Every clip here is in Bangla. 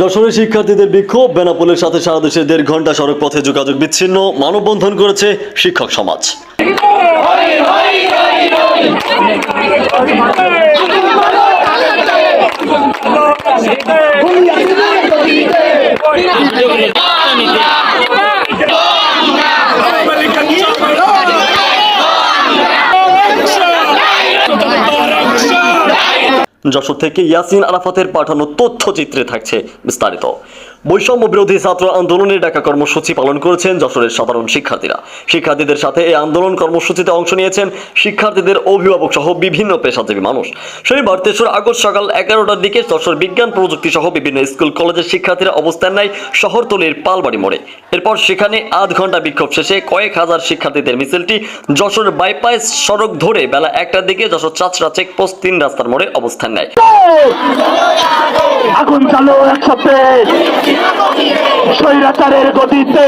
যশোরের শিক্ষার্থীদের বিক্ষোভ বেনাপোলের সাথে সারা দেশে দেড় ঘণ্টা সড়ক পথে যোগাযোগ বিচ্ছিন্ন মানববন্ধন করেছে শিক্ষক সমাজ। যশোর থেকে ইয়াসিন আরাফাতের পাঠানো তথ্যচিত্রে থাকছে বিস্তারিত। বৈষম্য বিরোধী ছাত্র আন্দোলনের ডাকা কর্মসূচি পালন করেছেন যশোরের সাধারণ শিক্ষার্থীরা। শিক্ষার্থীদের সাথে এই আন্দোলন কর্মসূচিতে অংশ নিয়েছেন শিক্ষার্থীদের অভিভাবক সহ বিভিন্ন পেশাজীবী মানুষ। শনিবার তেসরা আগস্ট সকাল এগারোটার দিকে যশোর বিজ্ঞান প্রযুক্তি সহ বিভিন্ন স্কুল, কলেজের শিক্ষার্থীরা অবস্থান নেয় শহরতলির পালবাড়ি মোড়ে। এরপর সেখানে আধ ঘণ্টা বিক্ষোভ শেষে কয়েক হাজার শিক্ষার্থীদের মিছিলটি যশোর বাইপাস সড়ক ধরে বেলা একটার দিকে যশোর চাচড়া চেকপোস্ট তিন রাস্তার মোড়ে অবস্থান নেয়। আগুন চালো একসাথে স্বৈরাচারের গতিতে।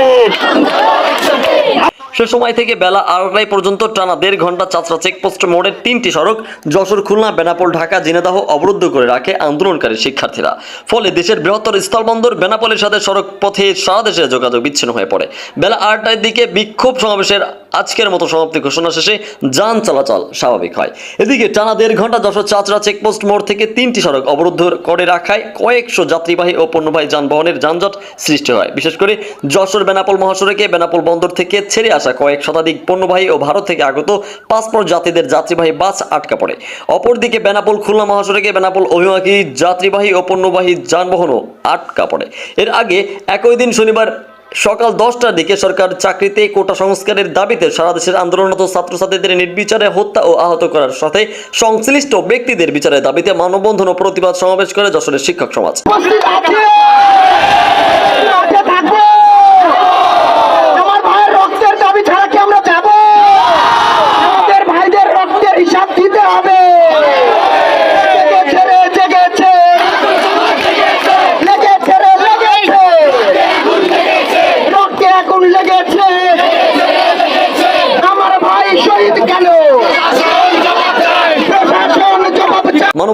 সে সময় থেকে বেলা আড়াইটায় পর্যন্ত টানা দেড় ঘণ্টা চাচরা চেকপোস্ট মোড়ের তিনটি সড়ক, যশোর, খুলনা, বেনাপোল, ঢাকা, জিনেদাহ অবরুদ্ধ করে রাখে আন্দোলনকারী শিক্ষার্থীরা। ফলে দেশের বৃহত্তর স্থলবন্দর বেনাপোলের সাথে সড়ক পথে সারা দেশে যোগাযোগ বিচ্ছিন্ন হয়ে পড়ে। বেলা আটটার দিকে বিক্ষোভ সমাবেশের আজকের মতো সমাপ্তি ঘোষণা শেষে যান চলাচল স্বাভাবিক হয়। এদিকে টানা দেড় ঘণ্টা যশোর চাচরা চেকপোস্ট মোড় থেকে তিনটি সড়ক অবরুদ্ধ করে রাখায় কয়েকশো যাত্রীবাহী ও পণ্যবাহী যানবাহনের যানজট সৃষ্টি হয়। বিশেষ করে যশোর বেনাপোল মহাসড়কে বেনাপোল বন্দর থেকে ছেড়ে আসা কয়েক শতাধিক পণ্যবাহী ও ভারত থেকে আগত পাসপোর্ট যাত্রীদের যাত্রীবাহী বাস আটকা পড়ে। অপরদিকে বেনাপোল খুলনা মহাসড়কে বেনাপোল অভিমুখী যাত্রীবাহী ও পণ্যবাহী যানবাহনও আটকা পড়ে। এর আগে একই দিন শনিবার সকাল দশটার দিকে সরকার চাকরিতে কোটা সংস্কারের দাবিতে সারা দেশের আন্দোলনরত ছাত্রছাত্রীদের নির্বিচারে হত্যা ও আহত করার সাথে সংশ্লিষ্ট ব্যক্তিদের বিচারের দাবিতে মানববন্ধন ও প্রতিবাদ সমাবেশ করে যশোরের শিক্ষক সমাজ।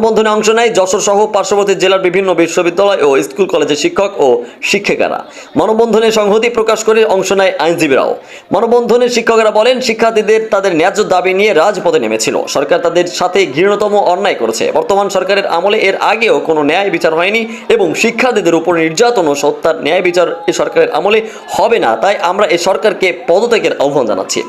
মানববন্ধনে অংশ নেয় যশোর সহ পার্শ্ববর্তী জেলার বিভিন্ন বিশ্ববিদ্যালয় ও স্কুল কলেজের শিক্ষক ও শিক্ষিকারা। মানববন্ধনে সংহতি প্রকাশ করে অংশ নেয় আইনজীবীরাও। মানববন্ধনে শিক্ষকেরা বলেন, শিক্ষার্থীদের তাদের ন্যায্য দাবি নিয়ে রাজপথে নেমেছিল। সরকার তাদের সাথে ঘৃণতম অন্যায় করেছে। বর্তমান সরকারের আমলে এর আগেও কোনো ন্যায় বিচার হয়নি এবং শিক্ষার্থীদের উপর নির্যাতন ও সত্তার ন্যায় বিচার এই সরকারের আমলে হবে না। তাই আমরা এ সরকারকে পদত্যাগের আহ্বান জানাচ্ছি।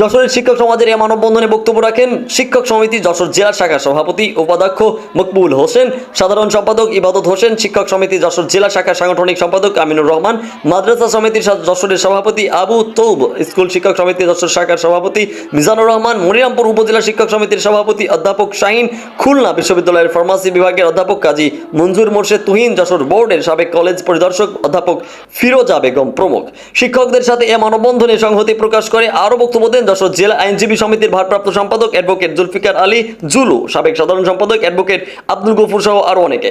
যশোরের শিক্ষক সমাজের এই মানববন্ধনে বক্তব্য রাখেন শিক্ষক সমিতি যশোর জেলা শাখার সভাপতি, উপাধ্যক্ষ মকবুল হোসেন, সাধারণ সম্পাদক ইবাদত হোসেন, শিক্ষক সমিতি যশোর জেলা শাখার সাংগঠনিক সম্পাদক আমিনুর রহমান, মাদ্রাসা সমিতির যশোরের সভাপতি আবু তৌব, স্কুল শিক্ষক সমিতি যশোর শাখার সভাপতি মিজানুর রহমান, মনিরামপুর উপজেলা শিক্ষক সমিতির সভাপতি অধ্যাপক শাহিন, খুলনা বিশ্ববিদ্যালয়ের ফার্মাসি বিভাগের অধ্যাপক কাজী মঞ্জুর মোর্শেদ তুহিন, যশোর বোর্ডের সাবেক কলেজ পরিদর্শক অধ্যাপক ফিরোজা বেগম প্রমুখ। শিক্ষকদের সাথে এ মানববন্ধনে সংহতি প্রকাশ করে আরও বক্তব্য দেন যশোর জেলা আইনজীবী সমিতির ভারপ্রাপ্ত সম্পাদক অ্যাডভোকেট জুলফিকার আলী জুলু, সাবেক সাধারণ সম্পাদক অ্যাডভোকেট আব্দুল গফুর সহ আরও অনেকে।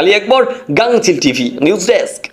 আলী একবার গাংচিল টিভি নিউজ ডেস্ক।